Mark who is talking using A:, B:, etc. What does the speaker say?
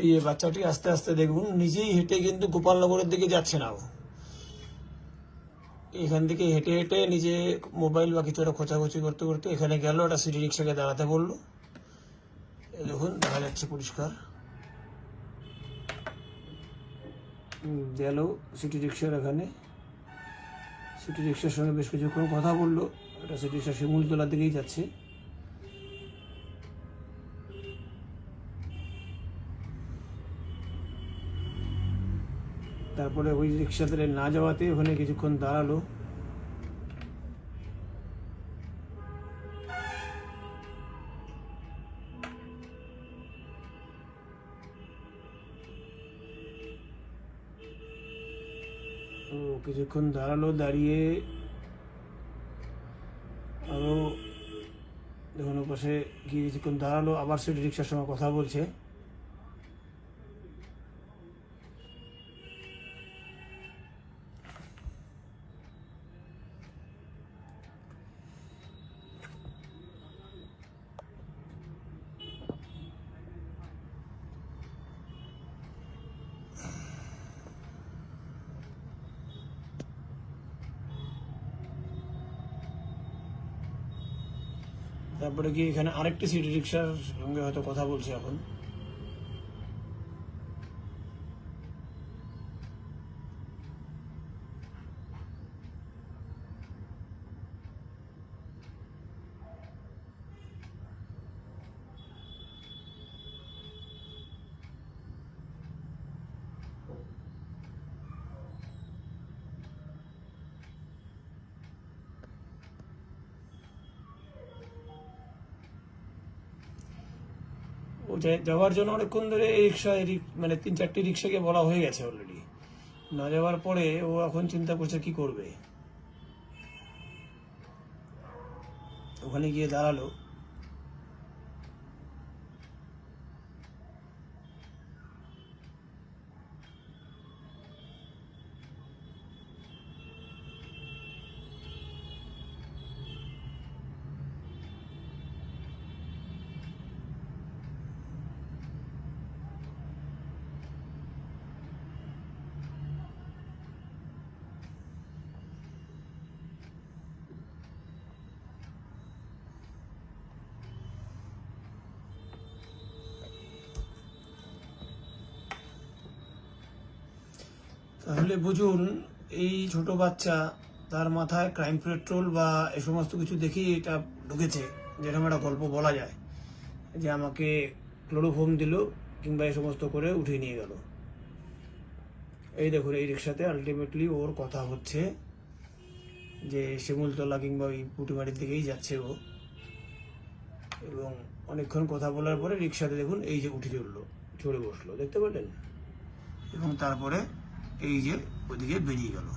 A: এই বাচ্চাটি আস্তে আস্তে দেখুন, নিজেই হেঁটে কিন্তু গোপালনগরের দিকে যাচ্ছে না এখান থেকে হেঁটে হেঁটে নিজে মোবাইল বা কিছু একটা খোঁচাখুচি করতে করতে এখানে গেল, একটা সিটি রিক্সাকে দাঁড়াতে বলল। দেখুন, দেখা যাচ্ছে পরিষ্কার। গেল সিটি রিক্সার এখানে। সিটি রিক্সার সঙ্গে বেশ কিছুক্ষণ কথা বলল। একটা সিটি রিক্সা শিমুলতলার দিকেই যাচ্ছে। তারপরে ওই রিক্সাতে না যাওয়াতে ওখানে কিছুক্ষণ দাঁড়াল। তো কিছুক্ষণ দাঁড়াল, দাঁড়িয়ে আরও দেখুন ওপাশে গিয়ে কিছুক্ষণ দাঁড়াল, আবার সেটি রিক্সার সঙ্গে কথা বলছে। তারপরে কি এখানে আরেকটি সিটি রিক্সার সঙ্গে হয়তো কথা বলছে এখন? যাওয়ার জন্য অনেকক্ষণ ধরে এই রিক্সা মানে তিন চারটি রিক্সাকে বলা হয়ে গেছে অলরেডি না যাওয়ার পরে ও এখন চিন্তা করছে কি করবে। ওখানে গিয়ে দাঁড়াল। তাহলে বুঝুন, এই ছোট বাচ্চা তার মাথায় ক্রাইম পেট্রোল বা এ সমস্ত কিছু দেখেই এটা ঢুকেছে, যেরকম একটা গল্প বলা যায়, যে আমাকে ক্লোরোফোম দিল কিংবা এ সমস্ত করে উঠিয়ে নিয়ে গেল। এই দেখুন, এই রিক্সাতে আলটিমেটলি ওর কথা হচ্ছে যে, শিমুলতলা কিংবা ওই পুটিমারির দিকেই যাচ্ছে ও। এবং অনেকক্ষণ কথা বলার পরে রিক্সাতে দেখুন, এই যে উঠে চলল, চড়ে বসল, দেখতে পারলেন এবং তারপরে এই যে ওদিকে বেরিয়ে গেল।